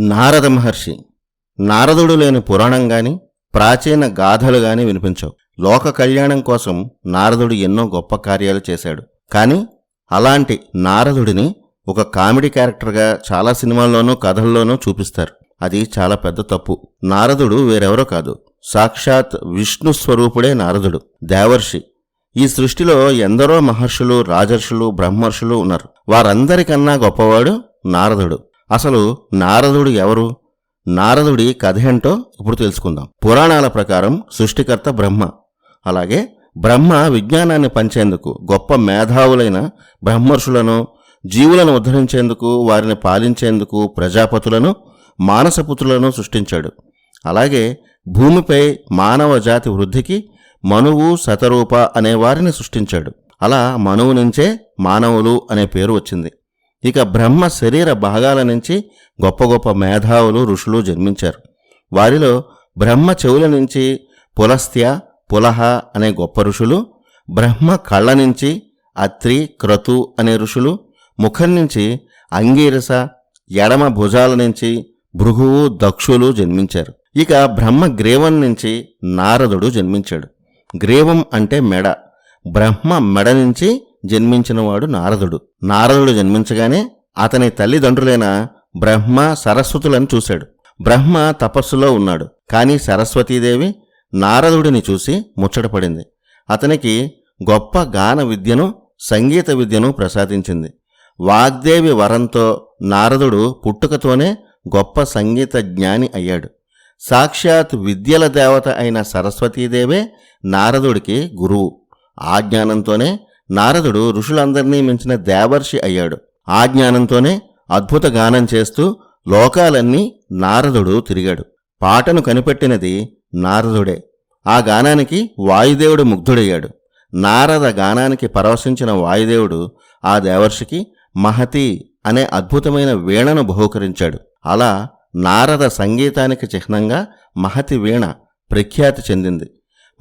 నారద మహర్షి. నారదుడు లేని పురాణం గాని ప్రాచీన గాథలు గాని వినిపించవు. లోక కళ్యాణం కోసం నారదుడు ఎన్నో గొప్ప కార్యాలు చేశాడు. కానీ అలాంటి నారదుడిని ఒక కామెడీ క్యారెక్టర్గా చాలా సినిమాల్లోనూ కథల్లోనూ చూపిస్తారు. అది చాలా పెద్ద తప్పు. నారదుడు వేరెవరో కాదు. సాక్షాత్ విష్ణు స్వరూపుడే నారదుడు. దేవర్షి. ఈ సృష్టిలో ఎందరో మహర్షులు రాజర్షులు బ్రహ్మర్షులు ఉన్నారు. వారందరికన్నా గొప్పవాడు నారదుడు. అసలు నారదుడు ఎవరు? నారదుడి కథ ఏంటో ఇప్పుడు తెలుసుకుందాం. పురాణాల ప్రకారం సృష్టికర్త బ్రహ్మ. అలాగే బ్రహ్మ విజ్ఞానాన్ని పంచేందుకు గొప్ప మేధావులైన బ్రహ్మర్షులను జీవులను ఉద్ధరించేందుకు వారిని పాలించేందుకు ప్రజాపతులను మానసపుత్రులను సృష్టించాడు. అలాగే భూమిపై మానవ జాతి వృద్ధికి మనువు శతరూప అనే వారిని సృష్టించాడు. అలా మనువు నుంచే మానవులు అనే పేరు వచ్చింది. ఇక బ్రహ్మ శరీర భాగాల నుంచి గొప్ప గొప్ప మేధావులు ఋషులు జన్మించారు. వారిలో బ్రహ్మ చెవుల నుంచి పులస్త్య పులహ అనే గొప్ప ఋషులు బ్రహ్మ కళ్ళ నుంచి అత్రి క్రతు అనే ఋషులు ముఖం నుంచి అంగీరస ఎడమ భుజాల నుంచి భృగువు దక్షులు జన్మించారు. ఇక బ్రహ్మ గ్రీవం నుంచి నారదుడు జన్మించాడు. గ్రీవం అంటే మెడ. బ్రహ్మ మెడ నుంచి జన్మించినవాడు నారదుడు. నారదుడు జన్మించగానే అతని తల్లిదండ్రులైన బ్రహ్మ సరస్వతులను చూశాడు. బ్రహ్మ తపస్సులో ఉన్నాడు. కానీ సరస్వతీదేవి నారదుడిని చూసి ముచ్చటపడింది. అతనికి గొప్ప గాన విద్యను సంగీత విద్యను ప్రసాదించింది. వాగ్దేవి వరంతో నారదుడు పుట్టుకతోనే గొప్ప సంగీత జ్ఞాని అయ్యాడు. సాక్షాత్ విద్యల దేవత అయిన సరస్వతీదేవే నారదుడికి గురువు. ఆ జ్ఞానంతోనే నారదుడు ఋషులందరినీ మించిన దేవర్షి అయ్యాడు. ఆ జ్ఞానంతోనే అద్భుత గానం చేస్తూ లోకాలన్నీ నారదుడు తిరిగాడు. పాటను కనిపెట్టినది నారదుడే. ఆ గానానికి వాయుదేవుడు ముగ్ధుడయ్యాడు. నారద గానానికి పరవశించిన వాయుదేవుడు ఆ దేవర్షికి మహతి అనే అద్భుతమైన వీణను బహూకరించాడు. అలా నారద సంగీతానికి చిహ్నంగా మహతి వీణ ప్రఖ్యాతి చెందింది.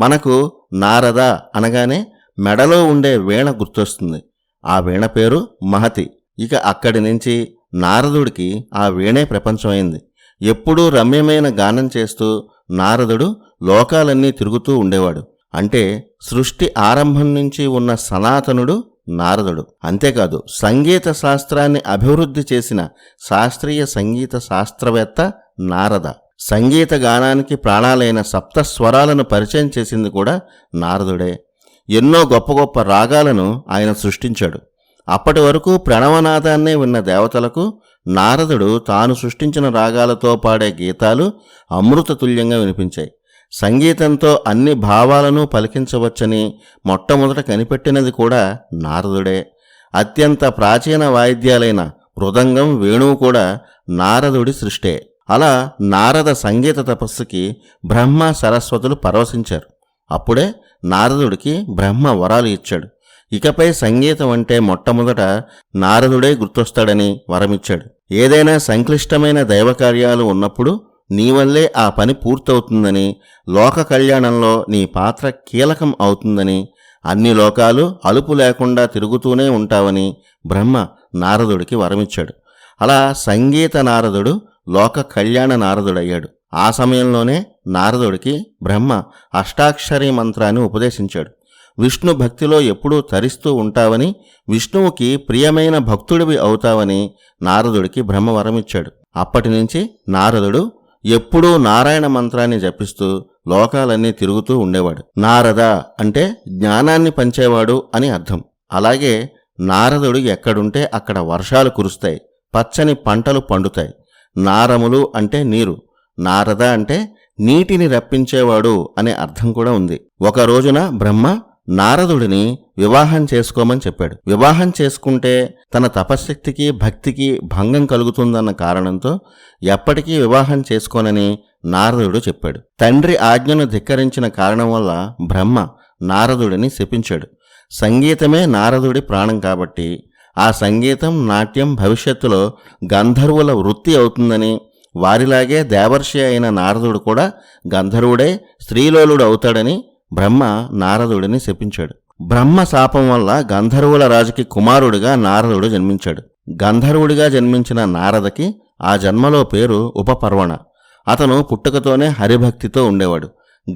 మనకు నారద అనగానే మెడలో ఉండే వీణ గుర్తొస్తుంది. ఆ వీణ పేరు మహతి. ఇక అక్కడి నుంచి నారదుడికి ఆ వీణే ప్రపంచమైంది. ఎప్పుడూ రమ్యమైన గానం చేస్తూ నారదుడు లోకాలన్నీ తిరుగుతూ ఉండేవాడు. అంటే సృష్టి ఆరంభం నుంచి ఉన్న సనాతనుడు నారదుడు. అంతేకాదు సంగీత శాస్త్రాన్ని అభివృద్ధి చేసిన శాస్త్రీయ సంగీత శాస్త్రవేత్త నారద. సంగీత గానానికి ప్రాణాలైన సప్త స్వరాలను పరిచయం చేసింది కూడా నారదుడే. ఎన్నో గొప్ప గొప్ప రాగాలను ఆయన సృష్టించాడు. అప్పటి వరకు ప్రణవనాదాన్నే విన్న దేవతలకు నారదుడు తాను సృష్టించిన రాగాలతో పాడే గీతాలు అమృతతుల్యంగా వినిపించాయి. సంగీతంతో అన్ని భావాలను పలికించవచ్చని మొట్టమొదట కనిపెట్టినది కూడా నారదుడే. అత్యంత ప్రాచీన వాయిద్యాలైన మృదంగం వేణువు కూడా నారదుడి సృష్టే. అలా నారద సంగీత తపస్సుకి బ్రహ్మ సరస్వతులు పరవశించారు. అప్పుడే నారదుడికి బ్రహ్మ వరాలు ఇచ్చాడు. ఇకపై సంగీతం అంటే మొట్టమొదట నారదుడే గుర్తొస్తాడని వరమిచ్చాడు. ఏదైనా సంక్లిష్టమైన దైవకార్యాలు ఉన్నప్పుడు నీ వల్లే ఆ పని పూర్తవుతుందని లోక కళ్యాణంలో నీ పాత్ర కీలకం అవుతుందని అన్ని లోకాలు అలుపు లేకుండా తిరుగుతూనే ఉంటావని బ్రహ్మ నారదుడికి వరమిచ్చాడు. అలా సంగీత నారదుడు లోక కళ్యాణ నారదుడయ్యాడు. ఆ సమయంలోనే నారదుడికి బ్రహ్మ అష్టాక్షరీ మంత్రాన్ని ఉపదేశించాడు. విష్ణు భక్తిలో ఎప్పుడూ తరిస్తూ ఉంటావని విష్ణువుకి ప్రియమైన భక్తుడివి అవుతావని నారదుడికి బ్రహ్మ వరమిచ్చాడు. అప్పటి నుంచి నారదుడు ఎప్పుడూ నారాయణ మంత్రాన్ని జపిస్తూ లోకాలన్నీ తిరుగుతూ ఉండేవాడు. నారద అంటే జ్ఞానాన్ని పంచేవాడు అని అర్థం. అలాగే నారదుడు ఎక్కడుంటే అక్కడ వర్షాలు కురుస్తాయి పచ్చని పంటలు పండుతాయి. నారములు అంటే నీరు. నారద అంటే నీటిని రప్పించేవాడు అనే అర్థం కూడా ఉంది. ఒక రోజున బ్రహ్మ నారదుడిని వివాహం చేసుకోమని చెప్పాడు. వివాహం చేసుకుంటే తన తపశ్శక్తికి భక్తికి భంగం కలుగుతుందన్న కారణంతో ఎప్పటికీ వివాహం చేసుకోనని నారదుడు చెప్పాడు. తండ్రి ఆజ్ఞను ధిక్కరించిన కారణం వల్ల బ్రహ్మ నారదుడిని శపించాడు. సంగీతమే నారదుడి ప్రాణం కాబట్టి ఆ సంగీతం నాట్యం భవిష్యత్తులో గంధర్వుల వృత్తి అవుతుందని వారిలాగే దేవర్షి అయిన నారదుడు కూడా గంధర్వుడే స్త్రీలోలుడు అవుతాడని బ్రహ్మ నారదుడిని శపించాడు. బ్రహ్మ శాపం వల్ల గంధర్వుల రాజుకి కుమారుడిగా నారదుడు జన్మించాడు. గంధర్వుడిగా జన్మించిన నారదకి ఆ జన్మలో పేరు ఉపపర్వణ. అతను పుట్టుకతోనే హరిభక్తితో ఉండేవాడు.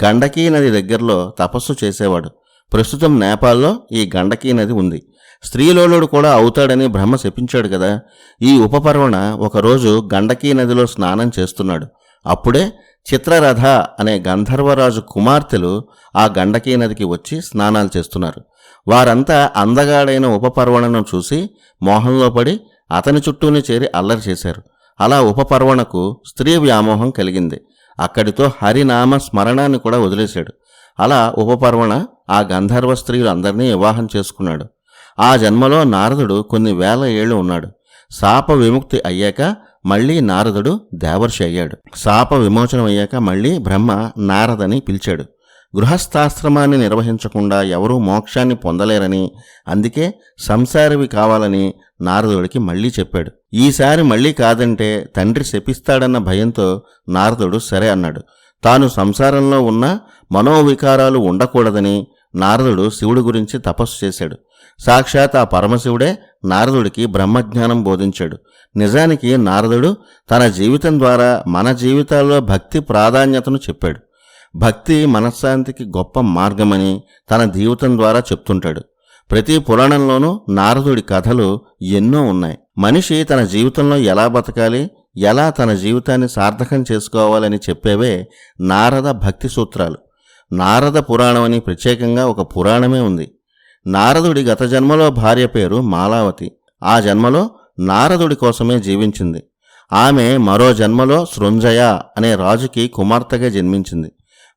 గండకీ నది దగ్గరలో తపస్సు చేసేవాడు. ప్రస్తుతం నేపాల్లో ఈ గండకీ నది ఉంది. స్త్రీలోలుడు కూడా అవుతాడని బ్రహ్మ శపించాడు కదా ఈ ఉపపర్వణ ఒకరోజు గండకీ నదిలో స్నానం చేస్తున్నాడు. అప్పుడే చిత్రరథ అనే గంధర్వరాజు కుమార్తెలు ఆ గండకీ నదికి వచ్చి స్నానాలు చేస్తున్నారు. వారంతా అందగాడైన ఉపపర్వణను చూసి మోహంలో పడి అతని చుట్టూనే చేరి అల్లరి చేశారు. అలా ఉపపర్వణకు స్త్రీ వ్యామోహం కలిగింది. అక్కడితో హరినామ స్మరణాన్ని కూడా వదిలేశాడు. అలా ఉపపర్వణ ఆ గంధర్వ స్త్రీలు అందరినీ వివాహం చేసుకున్నాడు. ఆ జన్మలో నారదుడు కొన్ని వేల ఏళ్ళు ఉన్నాడు. శాప విముక్తి అయ్యాక మళ్ళీ నారదుడు దేవర్షి అయ్యాడు. శాప విమోచనం అయ్యాక మళ్ళీ బ్రహ్మ నారదని పిలిచాడు. గృహస్థాశ్రమాన్ని నిర్వహించకుండా ఎవరూ మోక్షాన్ని పొందలేరని అందుకే సంసారవి కావాలని నారదుడికి మళ్ళీ చెప్పాడు. ఈసారి మళ్ళీ కాదంటే తండ్రి శపిస్తాడన్న భయంతో నారదుడు సరే అన్నాడు. తాను సంసారంలో ఉన్న మనోవికారాలు ఉండకూడదని నారదుడు శివుడి గురించి తపస్సు చేశాడు. సాక్షాత్ ఆ పరమశివుడే నారదుడికి బ్రహ్మజ్ఞానం బోధించాడు. నిజానికి నారదుడు తన జీవితం ద్వారా మన జీవితాల్లో భక్తి ప్రాధాన్యతను చెప్పాడు. భక్తి మనశ్శాంతికి గొప్ప మార్గమని తన జీవితం ద్వారా చెప్తుంటాడు. ప్రతి పురాణంలోనూ నారదుడి కథలు ఎన్నో ఉన్నాయి. మనిషి తన జీవితంలో ఎలా బతకాలి ఎలా తన జీవితాన్ని సార్థకం చేసుకోవాలని చెప్పేవే నారద భక్తి సూత్రాలు. నారద పురాణం అని ప్రత్యేకంగా ఒక పురాణమే ఉంది. నారదుడి గత జన్మలో భార్య పేరు మాలావతి. ఆ జన్మలో నారదుడి కోసమే జీవించింది. ఆమె మరో జన్మలో సృంజయ అనే రాజుకి కుమార్తెగా జన్మించింది.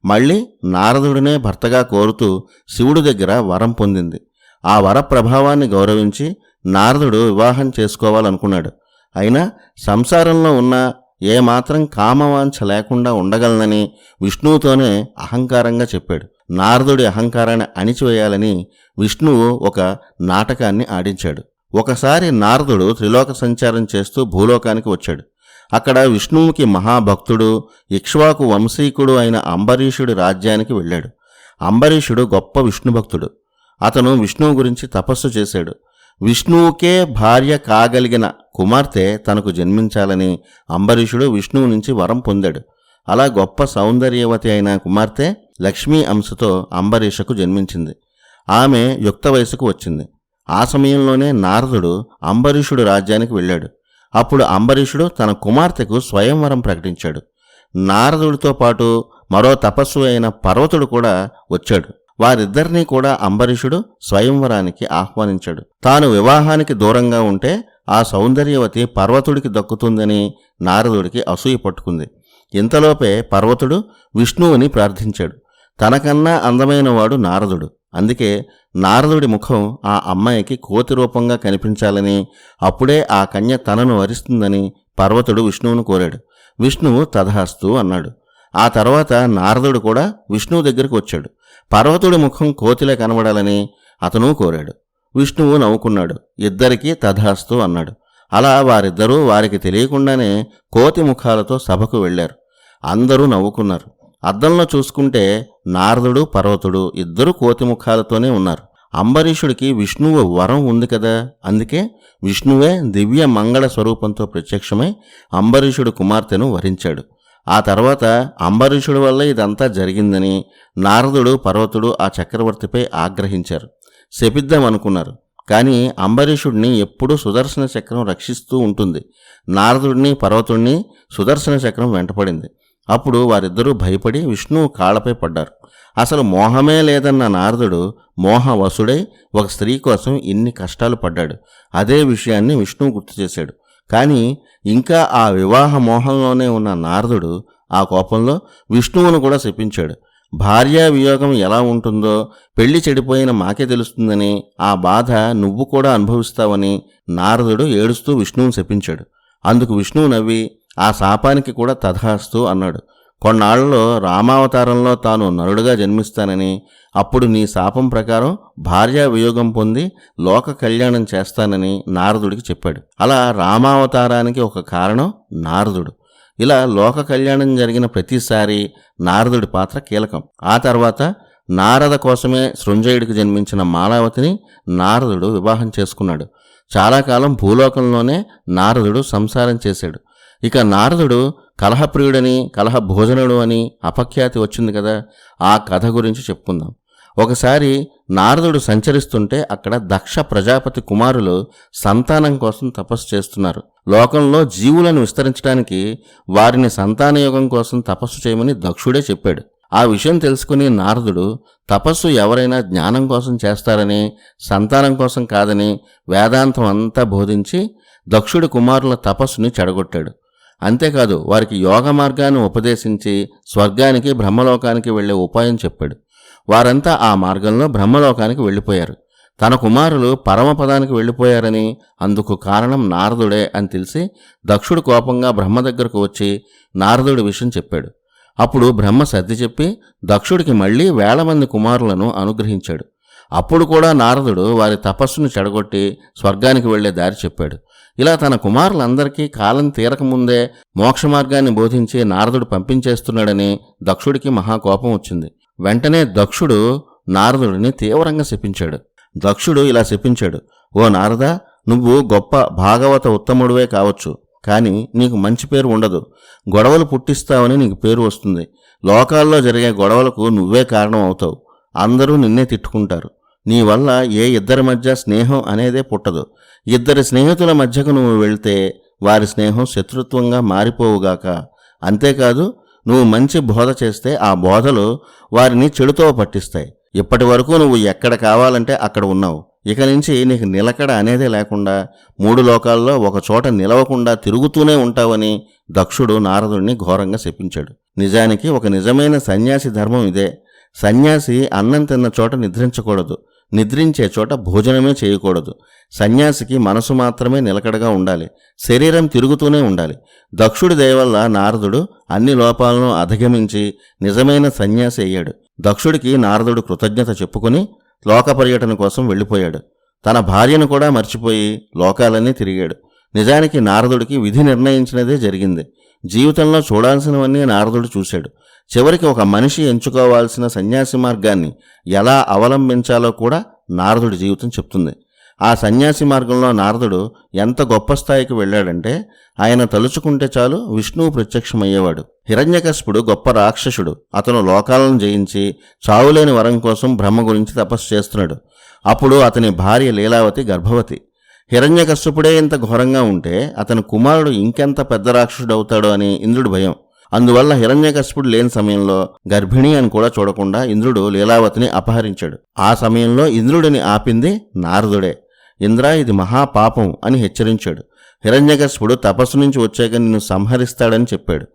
మళ్ళీ నారదుడినే భర్తగా కోరుతూ శివుడి దగ్గర వరం పొందింది. ఆ వర ప్రభావాన్ని గౌరవించి నారదుడు వివాహం చేసుకోవాలనుకున్నాడు. అయినా సంసారంలో ఉన్న ఏమాత్రం కామవాంఛ లేకుండా ఉండగలనని విష్ణువుతోనే అహంకారంగా చెప్పాడు. నారదుడి అహంకారాన్ని అణిచివేయాలని విష్ణువు ఒక నాటకాన్ని ఆడించాడు. ఒకసారి నారదుడు త్రిలోక సంచారం చేస్తూ భూలోకానికి వచ్చాడు. అక్కడ విష్ణువుకి మహాభక్తుడు ఇక్ష్వాకు వంశీకుడు అయిన అంబరీషుడి రాజ్యానికి వెళ్ళాడు. అంబరీషుడు గొప్ప విష్ణుభక్తుడు. అతను విష్ణువు గురించి తపస్సు చేశాడు. విష్ణువుకే భార్య కాగలిగిన కుమార్తె తనకు జన్మించాలని అంబరీషుడు విష్ణువు నుంచి వరం పొందాడు. అలా గొప్ప సౌందర్యవతి అయిన కుమార్తె లక్ష్మీ అంశతో అంబరీషకు జన్మించింది. ఆమె యుక్త వయసుకు వచ్చింది. ఆ సమయంలోనే నారదుడు అంబరీషుడు రాజ్యానికి వెళ్ళాడు. అప్పుడు అంబరీషుడు తన కుమార్తెకు స్వయంవరం ప్రకటించాడు. నారదుడితో పాటు మరో తపస్సు అయిన పర్వతుడు కూడా వచ్చాడు. వారిద్దరినీ కూడా అంబరీషుడు స్వయంవరానికి ఆహ్వానించాడు. తాను వివాహానికి దూరంగా ఉంటే ఆ సౌందర్యవతి పర్వతుడికి దక్కుతుందని నారదుడికి అసూయ పట్టుకుంది. ఇంతలోపే పర్వతుడు విష్ణువుని ప్రార్థించాడు. తనకన్నా అందమైన వాడు నారదుడు. అందుకే నారదుడి ముఖం ఆ అమ్మాయికి కోతి రూపంగా కనిపించాలని అప్పుడే ఆ కన్య తనను వరిస్తుందని పర్వతుడు విష్ణువును కోరాడు. విష్ణువు తథాస్తు అన్నాడు. ఆ తర్వాత నారదుడు కూడా విష్ణువు దగ్గరికి వచ్చాడు. పర్వతుడి ముఖం కోతిలా కనబడాలని అతను కోరాడు. విష్ణువు నవ్వుకున్నాడు. ఇద్దరికీ తథాస్తు అన్నాడు. అలా వారిద్దరూ వారికి తెలియకుండానే కోతి ముఖాలతో సభకు వెళ్ళారు. అందరూ నవ్వుకున్నారు. అద్దంలో చూసుకుంటే నారదుడు పర్వతుడు ఇద్దరు కోతిముఖాలతోనే ఉన్నారు. అంబరీషుడికి విష్ణువు వరం ఉంది కదా? అందుకే విష్ణువే దివ్య మంగళ స్వరూపంతో ప్రత్యక్షమై అంబరీషుడు కుమార్తెను వరించాడు. ఆ తర్వాత అంబరీషుడి వల్ల ఇదంతా జరిగిందని నారదుడు పర్వతుడు ఆ చక్రవర్తిపై ఆగ్రహించారు. శపిద్దామనుకున్నారు. కానీ అంబరీషుడిని ఎప్పుడూ సుదర్శన చక్రం రక్షిస్తూ ఉంటుంది. నారదుడిని పర్వతుడిని సుదర్శన చక్రం వెంటపడింది. అప్పుడు వారిద్దరూ భయపడి విష్ణువు కాళ్ళపై పడ్డారు. అసలు మోహమే లేదన్న నారదుడు మోహవసుడై ఒక స్త్రీ కోసం ఇన్ని కష్టాలు పడ్డాడు. అదే విషయాన్ని విష్ణువు గుర్తు చేశాడు. కానీ ఇంకా ఆ వివాహ మోహంలోనే ఉన్న నారదుడు ఆ కోపంలో విష్ణువును కూడా శపించాడు. భార్యా వియోగం ఎలా ఉంటుందో పెళ్ళి చెడిపోయిన మాకే తెలుస్తుందని ఆ బాధ నువ్వు కూడా అనుభవిస్తావని నారదుడు ఏడుస్తూ విష్ణువును శపించాడు. అందుకు విష్ణువు నవ్వి ఆ శాపానికి కూడా తథాస్తు అన్నాడు. కొన్నాళ్ళలో రామావతారంలో తాను నరుడుగా జన్మిస్తానని అప్పుడు నీ శాపం ప్రకారం భార్యా వియోగం పొంది లోక కళ్యాణం చేస్తానని నారదుడికి చెప్పాడు. అలా రామావతారానికి ఒక కారణం నారదుడు. ఇలా లోక కళ్యాణం జరిగిన ప్రతిసారి నారదుడి పాత్ర కీలకం. ఆ తర్వాత నారద కోసమే శృంజయుడికి జన్మించిన మాలావతిని నారదుడు వివాహం చేసుకున్నాడు. చాలా కాలం భూలోకంలోనే నారదుడు సంసారం చేశాడు. ఇక నారదుడు కలహప్రియుడని కలహ భోజనుడు అని అపఖ్యాతి వచ్చింది కదా ఆ కథ గురించి చెప్పుకుందాం. ఒకసారి నారదుడు సంచరిస్తుంటే అక్కడ దక్ష ప్రజాపతి కుమారులు సంతానం కోసం తపస్సు చేస్తున్నారు. లోకంలో జీవులను విస్తరించడానికి వారిని సంతానయోగం కోసం తపస్సు చేయమని దక్షుడే చెప్పాడు. ఆ విషయం తెలుసుకుని నారదుడు తపస్సు ఎవరైనా జ్ఞానం కోసం చేస్తారని సంతానం కోసం కాదని వేదాంతం అంతా బోధించి దక్షుడి కుమారుల తపస్సుని చెడగొట్టాడు. అంతేకాదు వారికి యోగ మార్గాన్ని ఉపదేశించి స్వర్గానికి బ్రహ్మలోకానికి వెళ్ళే ఉపాయం చెప్పాడు. వారంతా ఆ మార్గంలో బ్రహ్మలోకానికి వెళ్ళిపోయారు. తన కుమారులు పరమపదానికి వెళ్ళిపోయారని అందుకు కారణం నారదుడే అని తెలిసి దక్షుడు కోపంగా బ్రహ్మ దగ్గరకు వచ్చి నారదుడి విషయం చెప్పాడు. అప్పుడు బ్రహ్మ సర్ది చెప్పి దక్షుడికి మళ్ళీ వేల మంది కుమారులను అనుగ్రహించాడు. అప్పుడు కూడా నారదుడు వారి తపస్సును చెడగొట్టి స్వర్గానికి వెళ్ళే దారి చెప్పాడు. ఇలా తన కుమారులందరికీ కాలం తీరకముందే మోక్ష మార్గాన్ని బోధించి నారదుడు పంపించేస్తున్నాడని దక్షుడికి మహాకోపం వచ్చింది. వెంటనే దక్షుడు నారదుడిని తీవ్రంగా శపించాడు. దక్షుడు ఇలా శపించాడు ఓ నారద నువ్వు గొప్ప భాగవత ఉత్తముడివే కావచ్చు కానీ నీకు మంచి పేరు ఉండదు. గొడవలు పుట్టిస్తావని నీకు పేరు వస్తుంది. లోకాల్లో జరిగే గొడవలకు నువ్వే కారణం అవుతావు. అందరూ నిన్నే తిట్టుకుంటారు. నీ వల్ల ఏ ఇద్దరి మధ్య స్నేహం అనేదే పుట్టదు. ఇద్దరి స్నేహితుల మధ్యకు నువ్వు వెళ్తే వారి స్నేహం శత్రుత్వంగా మారిపోవుగాక అంతేకాదు నువ్వు మంచి బోధ చేస్తే ఆ బోధలు వారిని చెడుతో పట్టిస్తాయి. ఇప్పటి వరకు నువ్వు ఎక్కడ కావాలంటే అక్కడ ఉన్నావు. ఇక నుంచి నీకు నిలకడ అనేదే లేకుండా మూడు లోకాల్లో ఒక చోట నిలవకుండా తిరుగుతూనే ఉంటావని దక్షుడు నారదుడిని ఘోరంగా శపించాడు. నిజానికి ఒక నిజమైన సన్యాసి ధర్మం ఇదే. సన్యాసి అన్నం తిన్న చోట నిద్రించకూడదు. నిద్రించే చోట భోజనమే చేయకూడదు. సన్యాసికి మనసు మాత్రమే నిలకడగా ఉండాలి. శరీరం తిరుగుతూనే ఉండాలి. దక్షుడి దయవల్ల నారదుడు అన్ని లోపాలను అధిగమించి నిజమైన సన్యాసి అయ్యాడు. దక్షుడికి నారదుడు కృతజ్ఞత చెప్పుకుని లోక పర్యటన కోసం వెళ్ళిపోయాడు. తన భార్యను కూడా మర్చిపోయి లోకాలన్నీ తిరిగాడు. నిజానికి నారదుడికి విధి నిర్ణయించినదే జరిగింది. జీవితంలో చూడాల్సినవన్నీ నారదుడు చూశాడు. చివరికి ఒక మనిషి ఎంచుకోవాల్సిన సన్యాసి మార్గాన్ని ఎలా అవలంబించాలో కూడా నారదుడి జీవితం చెప్తుంది. ఆ సన్యాసి మార్గంలో నారదుడు ఎంత గొప్ప స్థాయికి వెళ్ళాడంటే ఆయన తలుచుకుంటే చాలు విష్ణువు ప్రత్యక్షమయ్యేవాడు. హిరణ్యకస్పుడు గొప్ప రాక్షసుడు. అతను లోకాలను జయించి చావులేని వరం కోసం బ్రహ్మ గురించి తపస్సు చేస్తున్నాడు. అప్పుడు అతని భార్య లీలావతి గర్భవతి. హిరణ్యకశ్యపుడే ఇంత ఘోరంగా ఉంటే అతని కుమారుడు ఇంకెంత పెద్ద రాక్షసుడవుతాడో అని ఇంద్రుడు భయం. అందువల్ల హిరణ్యకశ్యపుడు లేని సమయంలో గర్భిణి అని కూడా చూడకుండా ఇంద్రుడు లీలావతిని అపహరించాడు. ఆ సమయంలో ఇంద్రుడిని ఆపింది నారదుడే. ఇంద్ర ఇది మహాపాపం అని హెచ్చరించాడు. హిరణ్యకశ్యపుడు తపస్సు నుంచి వచ్చాక నిన్ను సంహరిస్తాడని చెప్పాడు.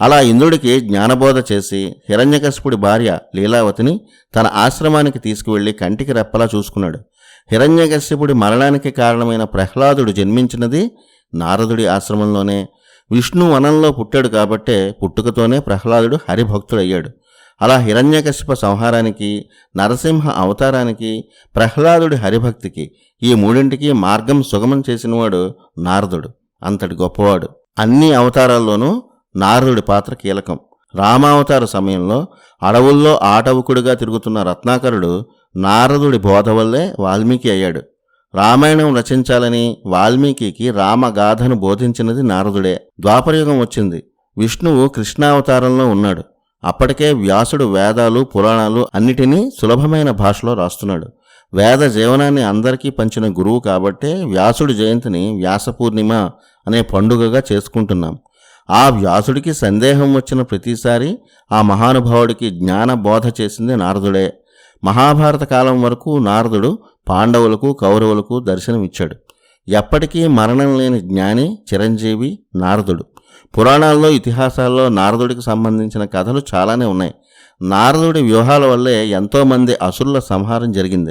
అలా ఇంద్రుడికి జ్ఞానబోధ చేసి హిరణ్యకశపుడి భార్య లీలావతిని తన ఆశ్రమానికి తీసుకువెళ్ళి కంటికి రెప్పలా చూసుకున్నాడు. హిరణ్యకశ్యపుడి మరణానికి కారణమైన ప్రహ్లాదుడు జన్మించినది నారదుడి ఆశ్రమంలోనే. విష్ణు వనంలో పుట్టాడు కాబట్టే పుట్టుకతోనే ప్రహ్లాదుడు హరిభక్తుడయ్యాడు. అలా హిరణ్యకశిప సంహారానికి నరసింహ అవతారానికి ప్రహ్లాదుడి హరిభక్తికి ఈ మూడింటికి మార్గం సుగమం చేసినవాడు నారదుడు. అంతటి గొప్పవాడు. అన్ని అవతారాల్లోనూ నారదుడి పాత్ర కీలకం. రామావతార సమయంలో అడవుల్లో ఆటవుకుడిగా తిరుగుతున్న రత్నాకరుడు నారదుడి బోధ వల్లే వాల్మీకి అయ్యాడు. రామాయణం రచించాలని వాల్మీకి రామగాథను బోధించినది నారదుడే. ద్వాపరయుగం వచ్చింది. విష్ణువు కృష్ణావతారంలో ఉన్నాడు. అప్పటికే వ్యాసుడు వేదాలు పురాణాలు అన్నిటినీ సులభమైన భాషలో రాస్తున్నాడు. వేద జీవనాన్ని అందరికీ పంచిన గురువు కాబట్టే వ్యాసుడి జయంతిని వ్యాస పూర్ణిమ అనే పండుగగా చేసుకుంటున్నాం. ఆ వ్యాసుడికి సందేహం వచ్చిన ప్రతిసారి ఆ మహానుభావుడికి జ్ఞాన బోధ చేసింది నారదుడే. మహాభారత కాలం వరకు నారదుడు పాండవులకు కౌరవులకు దర్శనమిచ్చాడు. ఎప్పటికీ మరణం లేని జ్ఞాని చిరంజీవి నారదుడు. పురాణాల్లో ఇతిహాసాల్లో నారదుడికి సంబంధించిన కథలు చాలానే ఉన్నాయి. నారదుడి వ్యూహాల వల్లే ఎంతోమంది అసురుల సంహారం జరిగింది.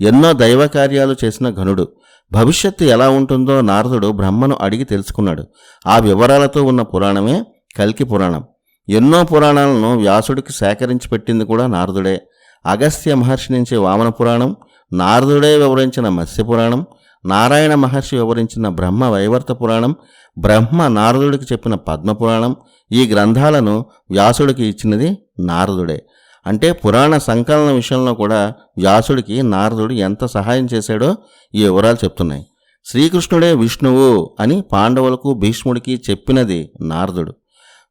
ఎన్నో దైవ కార్యాలు చేసిన ఘనుడు. భవిష్యత్తు ఎలా ఉంటుందో నారదుడు బ్రహ్మను అడిగి తెలుసుకున్నాడు. ఆ వివరాలతో ఉన్న పురాణమే కల్కి పురాణం. ఎన్నో పురాణాలను వ్యాసుడికి సేకరించి పెట్టింది కూడా నారదుడే. అగస్త్య మహర్షి నుంచి వామన పురాణం నారదుడే వివరించిన మత్స్య పురాణం నారాయణ మహర్షి వివరించిన బ్రహ్మ వైవర్త పురాణం బ్రహ్మ నారదుడికి చెప్పిన పద్మపురాణం ఈ గ్రంథాలను వ్యాసుడికి ఇచ్చినది నారదుడే. అంటే పురాణ సంకలన విషయంలో కూడా వ్యాసుడికి నారదుడు ఎంత సహాయం చేశాడో ఈ వివరాలు చెప్తున్నాయి. శ్రీకృష్ణుడే విష్ణువు అని పాండవులకు భీష్ముడికి చెప్పినది నారదుడు.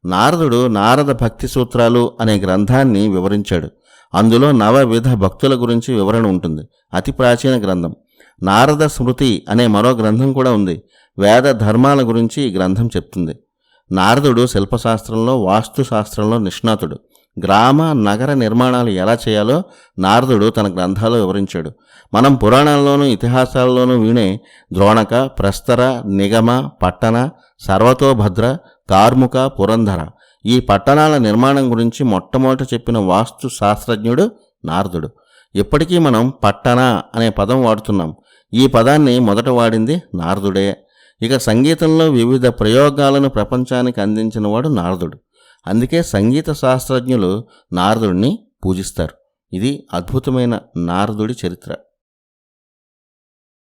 నారదుడు నారద భక్తి సూత్రాలు అనే గ్రంథాన్ని వివరించాడు. అందులో నవవిధ భక్తుల గురించి వివరణ ఉంటుంది. అతి ప్రాచీన గ్రంథం. నారద స్మృతి అనే మరో గ్రంథం కూడా ఉంది. వేద ధర్మాల గురించి ఈ గ్రంథం చెప్తుంది. నారదుడు శిల్పశాస్త్రంలో వాస్తుశాస్త్రంలో నిష్ణాతుడు. గ్రామ నగర నిర్మాణాలు ఎలా చేయాలో నారదుడు తన గ్రంథాలు వివరించాడు. మనం పురాణాల్లోనూ ఇతిహాసాల్లోనూ వినే ద్రోణక ప్రస్తర నిగమ పట్టణ సర్వతోభద్ర కార్ముక పురంధర ఈ పట్టణాల నిర్మాణం గురించి మొట్టమొదట చెప్పిన వాస్తు శాస్త్రజ్ఞుడు నారదుడు. ఇప్పటికీ మనం పట్టణ అనే పదం వాడుతున్నాం. ఈ పదాన్ని మొదట వాడింది నారదుడే. ఇక సంగీతంలో వివిధ ప్రయోగాలను ప్రపంచానికి అందించినవాడు నారదుడు. అందుకే సంగీత శాస్త్రజ్ఞులు నారదుడిని పూజిస్తారు. ఇది అద్భుతమైన నారదుడి చరిత్ర.